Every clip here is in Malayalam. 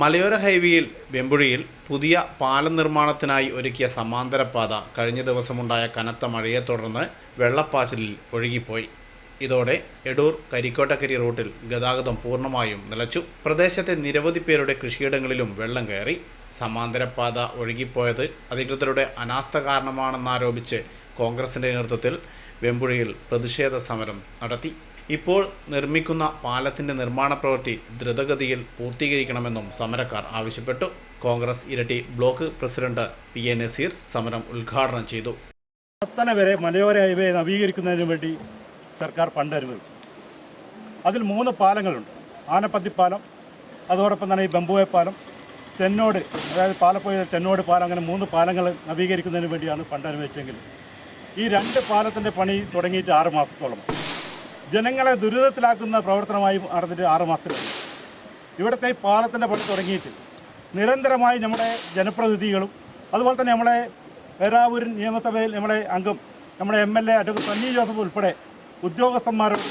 മലയോര ഹൈവേയിൽ വെമ്പുഴിയിൽ പുതിയ പാലം നിർമ്മാണത്തിനായി ഒരുക്കിയ സമാന്തര പാത കഴിഞ്ഞ ദിവസമുണ്ടായ കനത്ത മഴയെ തുടർന്ന് വെള്ളപ്പാച്ചിലിൽ ഒഴുകിപ്പോയി. ഇതോടെ എടൂർ കരിക്കോട്ടക്കരി റൂട്ടിൽ ഗതാഗതം പൂർണമായും നിലച്ചു. പ്രദേശത്തെ നിരവധി പേരുടെ കൃഷിയിടങ്ങളിലും വെള്ളം കയറി. സമാന്തര പാത ഒഴുകിപ്പോയത് അധികൃതരുടെ അനാസ്ഥ കാരണമാണെന്നാരോപിച്ച് കോൺഗ്രസിന്റെ നേതൃത്വത്തിൽ വെമ്പുഴിയിൽ പ്രതിഷേധ സമരം നടത്തി. ഇപ്പോൾ നിർമ്മിക്കുന്ന പാലത്തിന്റെ നിർമ്മാണ പ്രവൃത്തി ദ്രുതഗതിയിൽ പൂർത്തീകരിക്കണമെന്നും സമരക്കാർ ആവശ്യപ്പെട്ടു. Congress Iritty block president P A Naseer സമരം ഉദ്ഘാടനം ചെയ്തു. പത്തന വരെ മലയോര ഹൈവേ നവീകരിക്കുന്നതിന് വേണ്ടി സർക്കാർ ഫണ്ട് അനുവദിച്ചു. അതിൽ മൂന്ന് പാലങ്ങളുണ്ട്. ആനപ്പത്തിപ്പാലം അതോടൊപ്പം തന്നെ ഈ ബംബുവെ പാലം തെന്നോട് അതായത് പാലപ്പുഴ തെന്നോട് പാലം അങ്ങനെ മൂന്ന് പാലങ്ങൾ നവീകരിക്കുന്നതിന് വേണ്ടിയാണ് ഫണ്ട് അനുവദിച്ചെങ്കിൽ ഈ രണ്ട് പാലത്തിന്റെ പണി തുടങ്ങിയിട്ട് ആറ് മാസത്തോളം ജനങ്ങളെ ദുരിതത്തിലാക്കുന്ന പ്രവർത്തനമായി നടന്നിട്ട് ആറ് മാസത്തിലാണ് ഇവിടുത്തെ പാലത്തിന്റെ പണി തുടങ്ങിയിട്ട് നിരന്തരമായി നമ്മുടെ ജനപ്രതിനിധികളും അതുപോലെ തന്നെ നമ്മളെ പേരാവൂർ നിയമസഭയിൽ നമ്മുടെ അംഗം നമ്മുടെ M L A advocate Sunny Joseph ഉൾപ്പെടെ ഉദ്യോഗസ്ഥന്മാരോട്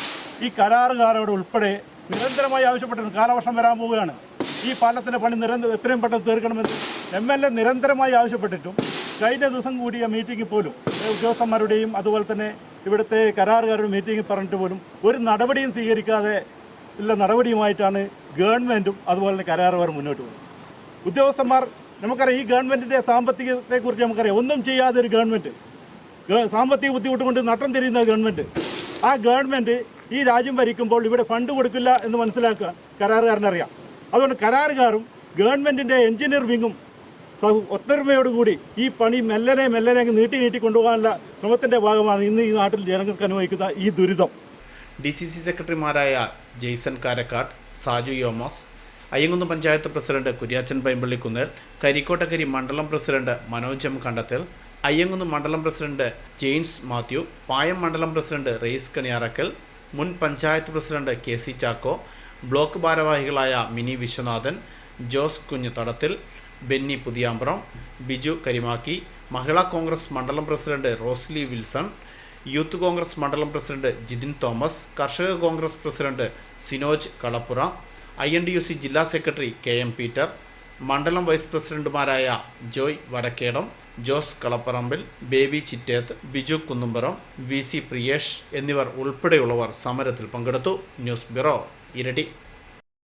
ഈ കരാറുകാരോട് ഉൾപ്പെടെ നിരന്തരമായി ആവശ്യപ്പെട്ടിരുന്നു കാലവർഷം വരാൻ പോവുകയാണ്. ഈ പാലത്തിന്റെ പണി നിരന്തരം എത്രയും പെട്ടെന്ന് തീർക്കണമെന്ന് എം എൽ എ നിരന്തരമായി ആവശ്യപ്പെട്ടിട്ടും കഴിഞ്ഞ ദിവസം കൂടിയ മീറ്റിംഗിൽ പോലും ഉദ്യോഗസ്ഥന്മാരുടെയും അതുപോലെ തന്നെ ഇവിടുത്തെ കരാറുകാരുടെ മീറ്റിംഗിൽ പറഞ്ഞിട്ട് പോലും ഒരു നടപടിയും സ്വീകരിക്കാതെ ഉള്ള നടപടിയുമായിട്ടാണ് ഗവൺമെന്റും അതുപോലെ തന്നെ കരാറുകാർ മുന്നോട്ട് പോകുന്നത്. ഉദ്യോഗസ്ഥന്മാർ നമുക്കറിയാം ഈ ഗവൺമെന്റിന്റെ സാമ്പത്തികത്തെക്കുറിച്ച് നമുക്കറിയാം. ഒന്നും ചെയ്യാതെ ഒരു ഗവൺമെന്റ് സാമ്പത്തിക ബുദ്ധിമുട്ട് കൊണ്ട് നട്ടം തിരിയുന്ന ഗവൺമെന്റ് ആ ഗവൺമെന്റ് ഈ രാജ്യം ഭരിക്കുമ്പോൾ ഇവിടെ ഫണ്ട് കൊടുക്കില്ല എന്ന് മനസ്സിലാക്കുക കരാറുകാരനറിയാം. അതുകൊണ്ട് കരാറുകാരും ഗവൺമെന്റിന്റെ എഞ്ചിനീയർ വിങ്ങും ഒത്തൊരുമയോടുകൂടി ഈ പണി മെല്ലനെ മെല്ലനെ നീട്ടി നീട്ടി കൊണ്ടുപോകാനുള്ള ശ്രമത്തിന്റെ ഭാഗമാണ് ഇന്ന് ഈ നാട്ടിൽ ജനങ്ങൾക്ക് അനുഭവിക്കുന്ന ഈ ദുരിതം. ഡി സി സി സെക്രട്ടറിമാരായ ജെയ്സൺ കാരക്കാട് സാജു യോമോസ് അയ്യങ്കുന്ന് പഞ്ചായത്ത് പ്രസിഡന്റ് കുര്യാച്ചൻ പൈമ്പള്ളിക്കുന്നേൽ കരിക്കോട്ടക്കരി മണ്ഡലം പ്രസിഡന്റ് മനോജ് എം കണ്ടത്തിൽ അയ്യങ്കുന്ന് മണ്ഡലം പ്രസിഡന്റ് ജെയിംസ് മാത്യു പായം മണ്ഡലം പ്രസിഡന്റ് റെയ്സ് കണിയാറക്കൽ മുൻ panchayat president K C Chacko block ഭാരവാഹികളായ മിനി വിശ്വനാഥൻ ജോസ് കുഞ്ഞുതടത്തിൽ ബെന്നി പുതിയാമ്പ്രം ബിജു കരിമാക്കി മഹിളാ കോൺഗ്രസ് മണ്ഡലം പ്രസിഡന്റ് റോസ്ലി വിൽസൺ യൂത്ത് കോൺഗ്രസ് മണ്ഡലം president Jithin Thomas Karshaka Congress president Sinoj Kalappura I N D U C ജില്ലാ സെക്രട്ടറി കെ എം പീറ്റർ മണ്ഡലം വൈസ് പ്രസിഡന്റുമാരായ ജോയ് വടക്കേടം ജോസ് കളപ്പറമ്പിൽ ബേബി ചിറ്റേത്ത് ബിജു കുന്നുംപുറം വി സി പ്രിയേഷ് എന്നിവർ ഉൾപ്പെടെയുള്ളവർ സമരത്തിൽ പങ്കെടുത്തു. ന്യൂസ് ബ്യൂറോ ഇരട്ടി.